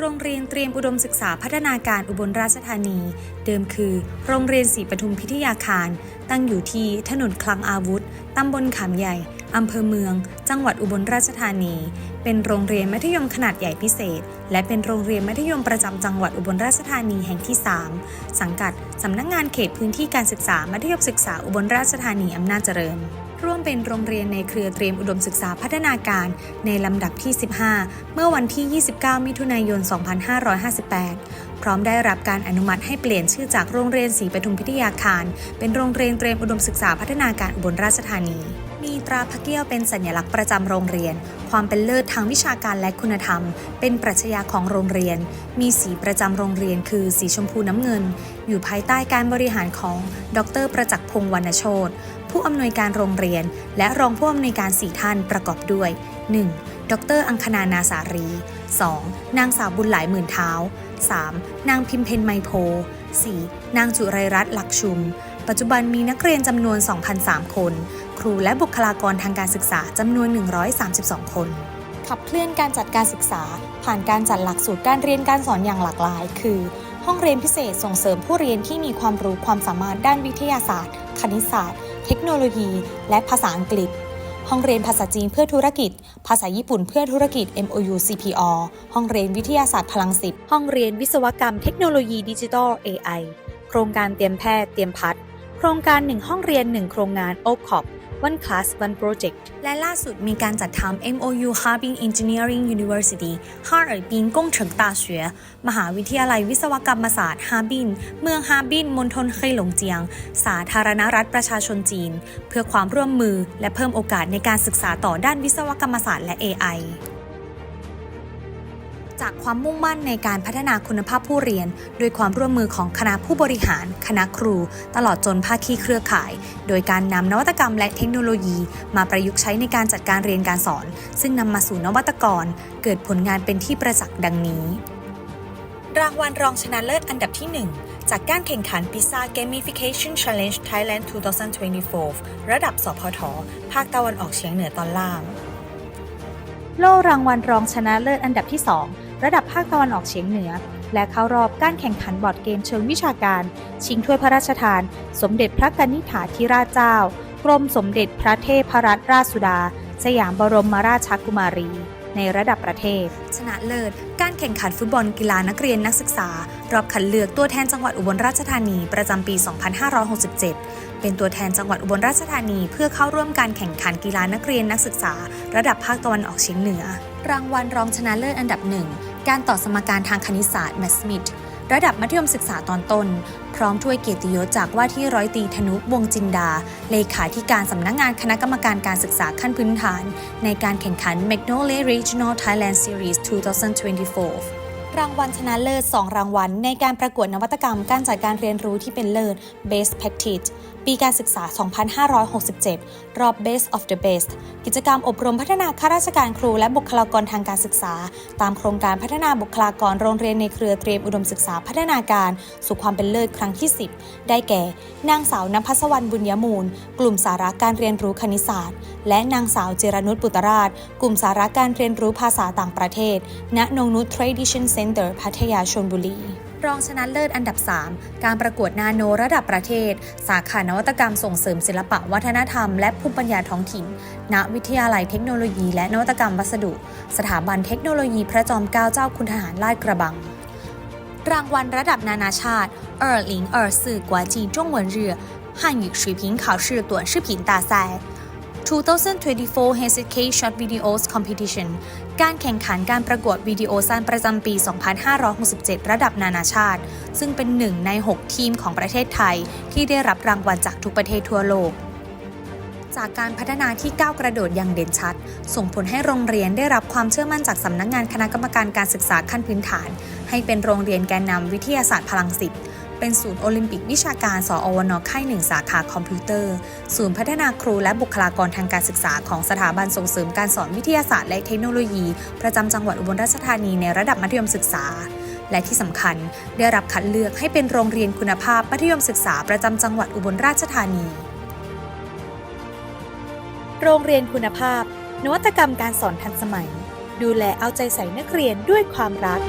โรงเรียนเตรียมอุดมศึกษาพัฒนาการอุบลราชธานี เดิมคือ โรงเรียนศรีปทุมพิทยาคาร ตั้งอยู่ที่ถนนคลังอาวุธ ตำบลขามใหญ่ อำเภอเมือง จังหวัดอุบลราชธานี เป็นโรงเรียนมัธยมขนาดใหญ่พิเศษ และเป็นโรงเรียนมัธยมประจำจังหวัดอุบลราชธานีแห่งที่ 3 สังกัดสำนักงงานเขตพื้นที่การศึกษามัธยมศึกษาอุบลราชธานีอำนาจเจริญ ร่วมเป็นโรงเรียนในเครือเตรียมอุดมศึกษาพัฒนาการในลำดับที่ 15 เมื่อวันที่ 29 มิถุนายน 2558 พร้อมได้รับการอนุมัติให้เปลี่ยนชื่อจากโรงเรียนศรีปทุมพิทยาคาร เป็นโรงเรียนเตรียมอุดมศึกษาพัฒนาการอุบลราชธานี มีตราพระเกี้ยวเป็นสัญลักษณ์ประจำโรงเรียน ความเป็นเลิศทางวิชาการและคุณธรรม เป็นปรัชญาของโรงเรียน มีสีประจำโรงเรียนคือสีชมพูน้ำเงิน อยู่ภายใต้การบริหารของ ดร ประจักษ์พงษ์วรรณโชต ผู้อำนวยการโรงเรียน และรองผู้อำนวยการสี่ท่านประกอบด้วย 1. ดร อังคณานาสารี 2. นางสาวบุญหลายหมื่นเท้า 3. นางพิมเพนไมโพ 4. นางจุไรรัตน์หลักชุม ปัจจุบันมีนักเรียนจำนวน 2,003 คน ครูและบุคลากรทางการศึกษาจำนวน 132 คน ขับเคลื่อนการจัดการศึกษา ผ่านการจัดหลักสูตรการเรียนการสอนอย่างหลากหลาย คือ ห้องเรียนพิเศษส่งเสริมผู้เรียนที่มีความรู้ความสามารถด้านวิทยาศาสตร์ คณิตศาสตร์ เทคโนโลยี และภาษาอังกฤษ ห้องเรียนภาษาจีนเพื่อธุรกิจ ภาษาญี่ปุ่นเพื่อธุรกิจ MOU CPO ห้องเรียนวิทยาศาสตร์พลังสิบห้องเรียนวิศวกรรมเทคโนโลยีดิจิทัล AI โครงการเตรียมแพทย์เตรียมพัฒน์โครงการ 1 ห้องเรียน 1 โครงงาน o p c o p One Class One Project และล่าสุดมีการจัดทำ MOU Harbin Engineering University ฮาร์บินกงเฉิงตาเฉวยมหาวิทยาลัยวิศวกรรมศาสตร์ฮาร์บิน เมืองฮาร์บินมณฑลเคยหลงเจียง สาธารณรัฐประชาชนจีน เพื่อความร่วมมือและเพิ่มโอกาสในการศึกษาต่อด้านวิศวกรรมศาสตร์และ AI จากความมุ่งมั่นในการพัฒนาคุณภาพผู้เรียน ด้วยความร่วมมือของคณะผู้บริหาร คณะครู ตลอดจนภาคีเครือข่าย โดยการนำนวัตกรรมและเทคโนโลยี มาประยุกต์ใช้ในการจัดการเรียนการสอน ซึ่งนำมาสู่นวัตกร เกิดผลงานเป็นที่ประจักษ์ดังนี้ รางวัลรองชนะเลิศอันดับที่ 1จากการแข่งขัน PISA Gamification Challenge Thailand 2024 ระดับสพท ภาคตะวันออกเฉียงเหนือตอนล่าง โล่รางวัลรองชนะเลิศอันดับที่ 2 ระดับภาคตะวันออกเฉียงเหนือ และเข้ารอบการแข่งขันบอร์ดเกมเชิงวิชาการ ชิงถ้วยพระราชทาน สมเด็จพระกนิษฐาธิราชเจ้า กรมสมเด็จพระเทพรัตนราชสุดา สยามบรมราชกุมารีในระดับประเทศ ชนะเลิศ การแข่งขันฟุตบอลกีฬานักเรียนนักศึกษา รอบคัดเลือกตัวแทนจังหวัดอุบลราชธานีประจำปี 2567 เป็นตัวแทนจังหวัดอุบลราชธานี เพื่อเข้าร่วมการแข่งขันกีฬานักเรียนนักศึกษา ระดับภาคตะวันออกเฉียงเหนือ รางวัลรองชนะเลิศอันดับหนึ่ง การต่อสมการทางคณิตศาสตร์แมสมิดระดับมัธยมศึกษาตอนต้น พร้อมถ้วยเกียรติยศจากว่าที่ร้อยตรีธนุวงจินดา เลขาธิการสำนักงานคณะกรรมการการศึกษาขั้นพื้นฐาน ในการแข่งขัน Magnolia Regional Thailand Series 2024 รางวัลชนะเลิศ 2 รางวัล ในการประกวดนวัตกรรม การจัดการเรียนรู้ที่เป็นเลิศ Best Practice ปีการศึกษา 2567 รอบ Best of the Best กิจกรรมอบรมพัฒนาข้าราชการครูและบุคลากรทางการศึกษา ตามโครงการพัฒนาบุคลากรโรงเรียนในเครือเตรียมอุดมศึกษาพัฒนาการ สู่ความเป็นเลิศครั้งที่ 10 ได้แก่ นางสาวนภัสวรรณบุญยมูล กลุ่มสาระการเรียนรู้คณิตศาสตร์ และนางสาวเจรนุชปุตราช กลุ่มสาระการเรียนรู้ภาษาต่างประเทศ ณ นงนุช Tradition Center พัทยาชลบุรี รองชนะเลิศอันดับ 3 การประกวดนาโนระดับประเทศ สาขานวัตกรรมส่งเสริมศิลปะวัฒนธรรม และภูมิปัญญาท้องถิ่น ณ วิทยาลัยเทคโนโลยี และนวัตกรรมวัสดุ สถาบันเทคโนโลยีพระจอมเกล้าเจ้าคุณทหารลาดกระบัง รางวัลระดับนานาชาติ2024国际中文日汉语水平考试短视频大赛 2024 Hensik Short Videos Competition การแข่งขันการประกวดวิดีโอสั้นประจำปี 2567 ระดับนานาชาติ ซึ่งเป็นหนึ่งใน 6 ทีมของประเทศไทย ที่ได้รับรางวัลจากทุกประเทศทั่วโลก จากการพัฒนาที่ก้าวกระโดดอย่างเด่นชัด ส่งผลให้โรงเรียนได้รับความเชื่อมั่นจากสำนักงานคณะกรรมการการศึกษาขั้นพื้นฐาน ให้เป็นโรงเรียนแกนนำวิทยาศาสตร์พลังสิทธิ์ เป็นศูนย์โอลิมปิกวิชาการสอวนค่ายหนึ่งสาขาคอมพิวเตอร์ ศูนย์พัฒนาครูและบุคลากรทางการศึกษาของสถาบันส่งเสริมการสอนวิทยาศาสตร์และเทคโนโลยี ประจำจังหวัดอุบลราชธานีในระดับมัธยมศึกษา และที่สำคัญได้รับคัดเลือกให้เป็นโรงเรียนคุณภาพมัธยมศึกษาประจำจังหวัดอุบลราชธานี โรงเรียนคุณภาพ นวัตกรรมการสอนทันสมัย ดูแลเอาใจใส่นักเรียนด้วยความรัก